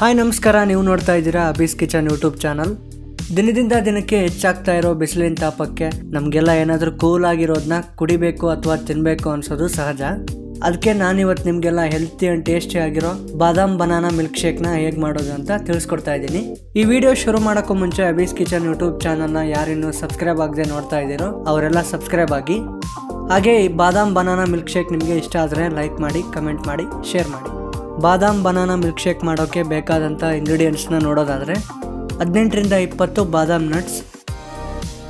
Hi, ನಮಸ್ಕಾರ. ನೀವು ನೋಡ್ತಾ ಇದ್ದೀರಾ ಅಬೀಸ್ ಕಿಚನ್ ಯೂಟ್ಯೂಬ್ ಚಾನಲ್. ದಿನದಿಂದ ದಿನಕ್ಕೆ ಹೆಚ್ಚಾಗ್ತಾ ಇರೋ ಬಿಸಿಲಿನ ತಾಪಕ್ಕೆ ನಮಗೆಲ್ಲ ಏನಾದರೂ ಕೂಲ್ ಆಗಿರೋದನ್ನ ಕುಡಿಬೇಕು ಅಥವಾ ತಿನ್ನಬೇಕು ಅನ್ಸೋದು ಸಹಜ. ಅದಕ್ಕೆ ನಾನಿವತ್ತು ನಿಮಗೆಲ್ಲ ಹೆಲ್ತಿ ಆ್ಯಂಡ್ ಟೇಸ್ಟಿ ಆಗಿರೋ ಬಾದಾಮ್ ಬನಾನಾ ಮಿಲ್ಕ್ ಶೇಕ್ನ ಹೇಗೆ ಮಾಡೋದು ಅಂತ ತಿಳಿಸ್ಕೊಡ್ತಾ ಇದ್ದೀನಿ. ಈ ವಿಡಿಯೋ ಶುರು ಮಾಡೋಕ್ಕೂ ಮುಂಚೆ ಅಬೀಸ್ ಕಿಚನ್ ಯೂಟ್ಯೂಬ್ ಚಾನಲ್ನ ಯಾರಿನ್ನೂ ಸಬ್ಸ್ಕ್ರೈಬ್ ಆಗದೆ ನೋಡ್ತಾ ಇದ್ದೀರೋ ಅವರೆಲ್ಲ ಸಬ್ಸ್ಕ್ರೈಬ್ ಆಗಿ. ಹಾಗೆ ಈ ಬಾದಾಮ್ ಬನಾನಾ ಮಿಲ್ಕ್ ಶೇಕ್ ನಿಮಗೆ ಇಷ್ಟ ಆದರೆ ಲೈಕ್ ಮಾಡಿ, ಕಮೆಂಟ್ ಮಾಡಿ, ಶೇರ್ ಮಾಡಿ. ಬಾದಾಮ್ ಬನಾನಾ ಮಿಲ್ಕ್ ಶೇಕ್ ಮಾಡೋಕ್ಕೆ ಬೇಕಾದಂಥ ಇಂಗ್ರೀಡಿಯೆಂಟ್ಸ್ನ ನೋಡೋದಾದರೆ ಹದಿನೆಂಟರಿಂದ ಇಪ್ಪತ್ತು ಬಾದಾಮ್ ನಟ್ಸ್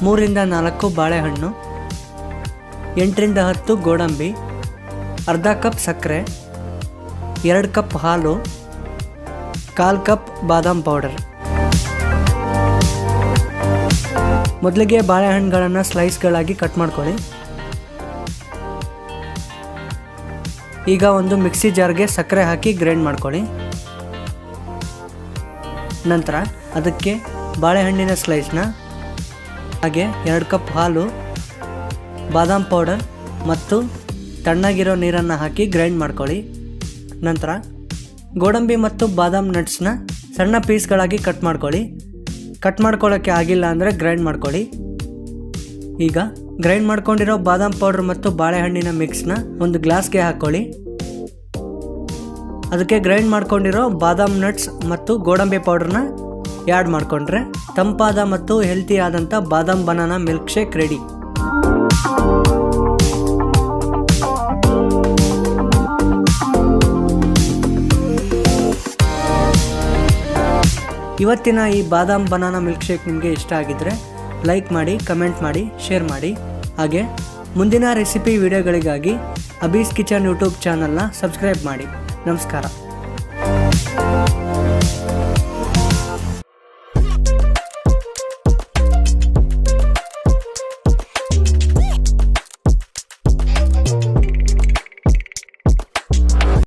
ಮೂರಿಂದ ನಾಲ್ಕು ಬಾಳೆಹಣ್ಣು, ಎಂಟರಿಂದ ಹತ್ತು ಗೋಡಂಬಿ, ಅರ್ಧ ಕಪ್ ಸಕ್ಕರೆ, ಎರಡು ಕಪ್ ಹಾಲು, ಕಾಲು ಕಪ್ ಬಾದಾಮ್ ಪೌಡರ್. ಮೊದಲಿಗೆ ಬಾಳೆಹಣ್ಣುಗಳನ್ನು ಸ್ಲೈಸ್ಗಳಾಗಿ ಕಟ್ ಮಾಡ್ಕೊಳ್ಳಿ. ಈಗ ಒಂದು ಮಿಕ್ಸಿ ಜಾರ್ಗೆ ಸಕ್ಕರೆ ಹಾಕಿ ಗ್ರೈಂಡ್ ಮಾಡ್ಕೊಳ್ಳಿ. ನಂತರ ಅದಕ್ಕೆ ಬಾಳೆಹಣ್ಣಿನ ಸ್ಲೈಸ್ನ ಹಾಗೆ ಎರಡು ಕಪ್ ಹಾಲು, ಬಾದಾಮ್ ಪೌಡರ್ ಮತ್ತು ತಣ್ಣಗಿರೋ ನೀರನ್ನು ಹಾಕಿ ಗ್ರೈಂಡ್ ಮಾಡ್ಕೊಳ್ಳಿ. ನಂತರ ಗೋಡಂಬಿ ಮತ್ತು ಬಾದಾಮ್ ನಟ್ಸ್ನ ಸಣ್ಣ ಪೀಸ್ಗಳಾಗಿ ಕಟ್ ಮಾಡ್ಕೊಳ್ಳಿ. ಕಟ್ ಮಾಡ್ಕೊಳ್ಳೋಕ್ಕೆ ಆಗಿಲ್ಲ ಅಂದರೆ ಗ್ರೈಂಡ್ ಮಾಡ್ಕೊಳ್ಳಿ. ಈಗ ಗ್ರೈಂಡ್ ಮಾಡ್ಕೊಂಡಿರೋ ಬಾದಾಮ್ ಪೌಡರ್ ಮತ್ತು ಬಾಳೆಹಣ್ಣಿನ ಮಿಕ್ಸ್ನ ಒಂದು ಗ್ಲಾಸ್ಗೆ ಹಾಕ್ಕೊಳ್ಳಿ ಅದಕ್ಕೆ ಗ್ರೈಂಡ್ ಮಾಡ್ಕೊಂಡಿರೋ ಬಾದಾಮ್ ನಟ್ಸ್ ಮತ್ತು ಗೋಡಂಬಿ ಪೌಡರ್ನ ಆ್ಯಡ್ ಮಾಡಿಕೊಂಡ್ರೆ ತಂಪಾದ ಮತ್ತು ಹೆಲ್ತಿ ಆದಂಥ ಬಾದಾಮ್ ಬನಾನಾ ಮಿಲ್ಕ್ ಶೇಕ್ ರೆಡಿ ಇವತ್ತಿನ ಈ ಬಾದಾಮ್ ಬನಾನಾ ಮಿಲ್ಕ್ ಶೇಕ್ ನಿಮಗೆ ಇಷ್ಟ ಆಗಿದ್ದರೆ ಲೈಕ್ ಮಾಡಿ ಕಮೆಂಟ್ ಮಾಡಿ ಶೇರ್ ಮಾಡಿ. ಹಾಗೆ ಮುಂದಿನ ರೆಸಿಪಿ ವಿಡಿಯೋಗಳಿಗಾಗಿ ಅಬೀಸ್ ಕಿಚನ್ ಯೂಟ್ಯೂಬ್ ಚಾನಲ್ನ ಸಬ್ಸ್ಕ್ರೈಬ್ ಮಾಡಿ. ನಮಸ್ಕಾರ.